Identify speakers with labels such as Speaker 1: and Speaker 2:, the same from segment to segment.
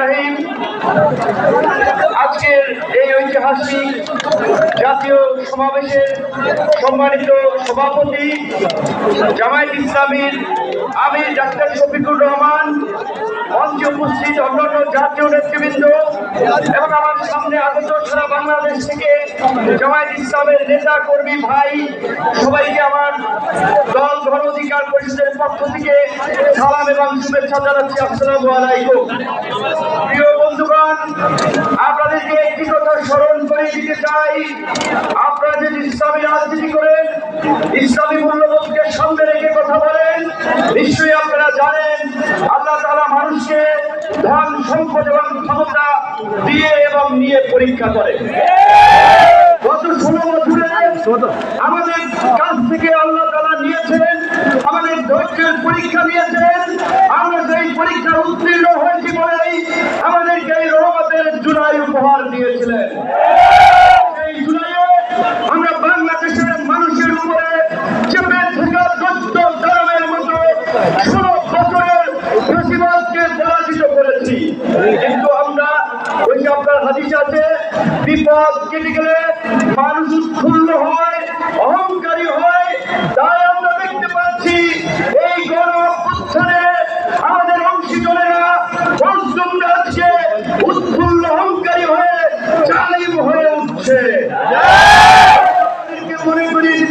Speaker 1: রহিম। আজকের এই ঐতিহাসিক জাতীয় সমাবেশের সম্মানিত সভাপতি জামায়াত ইসলামীর আমির ডাক্তার শফিকুর রহমান, মঞ্চে উপস্থিত অন্যান্য জাতীয় নেতৃবৃন্দ এবং আমার সামনে আগত সারা বাংলাদেশ থেকে জামায়াত ইসলামের নেতা কর্মী ভাই আমার দল গণ অধিকার পরিষদের পক্ষ থেকে সালাম এবং শুভেচ্ছা জানাচ্ছি আসসালামু আলাইকুম। প্রিয় বন্ধুগণ আপনাদেরকে একটি কথা স্মরণ করে দিতে চাই। আপনারা যদি ইসলামী রাজনীতি করেন ইসলামী মূল্যবোধকে সামনে রেখে কথা বলেন নিশ্চয়ই আপনারা জানেন আল্লাহ তাআলা মানুষকে ধন সম্পদ এবং ক্ষমতা দিয়ে এবং নিয়ে পরীক্ষা করে গত ষোলো বছরে আমাদের কাছ থেকে আল্লাহ তালা নিয়েছেন আমাদের ধৈর্যের পরীক্ষা নিয়েছেন আমরা সেই পরীক্ষা উত্তীর্ণ হয়েছি বলেই আমাদেরকে এই রহমতের জুলাই উপহার দিয়েছিলেন। বাংলাদেশের মানুষের মতো বছরের পরাজিত করেছি। কিন্তু আমরা ওই আপনার বিপদ কেটে গেলে মানুষ উৎফুল্ল হয়, অহংকারী হয় তাই আমরা দেখতে পাচ্ছি এই গণ অভ্যুত্থানে আমাদের অংশীজনেরা পঞ্চম রাজ্যে উৎফুল্ল অহংকারী হয়ে চালিম হয়ে উঠছে আমাদেরকে মনে করিয়ে দিতে চাই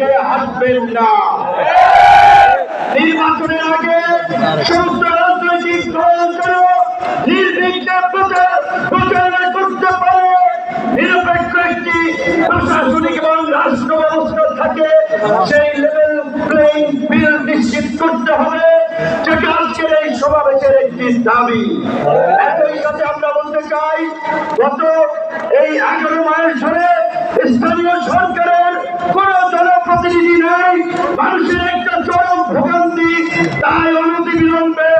Speaker 1: দিকে হাঁটবেন না? নির্বাচনের আগে সমস্ত রাজনৈতিক দলগুলো প্রচার করতে পারে। নিরপেক্ষ একটি প্রশাসনিক এবং রাষ্ট্র ব্যবস্থা থাকে, সেই লেভেল প্লেইং নিশ্চিত করতে হবে যেটা এই সমাবেশের একটি দাবি। একই সাথে আমরা বলতে চাই, গত এই এগারো মাস ধরে স্থানীয় সরকারের কোন জনপ্রতিনিধি নেই মানুষের একটা চরম ভোগান্তি, তাই অনতি বিলম্বে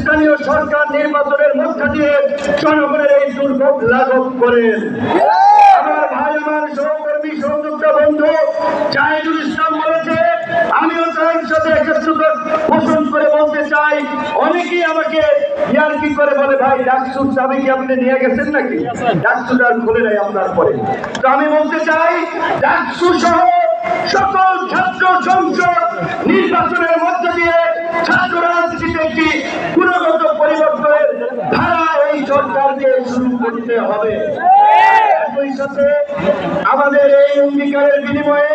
Speaker 1: স্থানীয় সরকার নির্বাচনের মধ্য দিয়ে জনগণের এই দুর্ভোগ লাঘব আমার ভাই বলেছে, আমিও সাথে করে বলতে চাই। অনেকেই আমাকে ইয়ার্কি করে বলে, ভাই কি আপনি নিয়ে আপনার তো আমি বলতে চাই, ডাকসু সহ সকল ছাত্র সংসদ নির্বাচনের মধ্য দিয়ে ছাত্র রাজনীতিতে একটি গুণগত পরিবর্তনের ধারা এই সরকারকে শুরু করতে হবে। আমাদের এই অঙ্গীকারের বিনিময়ে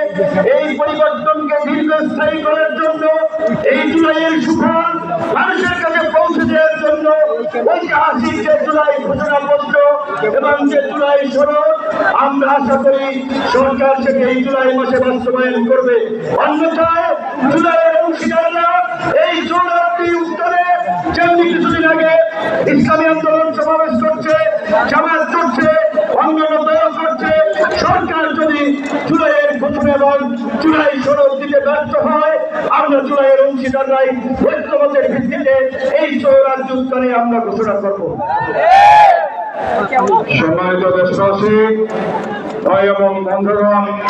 Speaker 1: এই পরিবর্তনকে দীর্ঘস্থায়ী করার জন্য, এই জুলাইয়ের সুফল মানুষের কাছে পৌঁছে দেওয়ার জন্য ঐতিহাসিক যে জুলাই ঘোষণাপত্র এবং যে জুলাই আমরা আশা করি সরকার থেকে এই জুলাই মাসে বাস্তবায়ন করবে। অন্যথায় জুলাইয়ের অংশীদাররা এই জোরাত্রি উত্তরে যেমনি কিছুদিন আগে ইসলামী আন্দোলন সমাবেশ করছে, জামাত করছে, অন্যান্য দল করছে, সরকার যদি জুলাইয়ের ঘোষণা এবং জুলাই সনদ দিতে ব্যর্থ হয়, আমরা জুলাইয়ের অংশীদাররাই ঐক্যমতের ভিত্তিতে এই সৌরাজ্য উত্তরে আমরা ঘোষণা করব।
Speaker 2: সম্মানিত দেশবাসী ভাই এবং বন্ধুগণ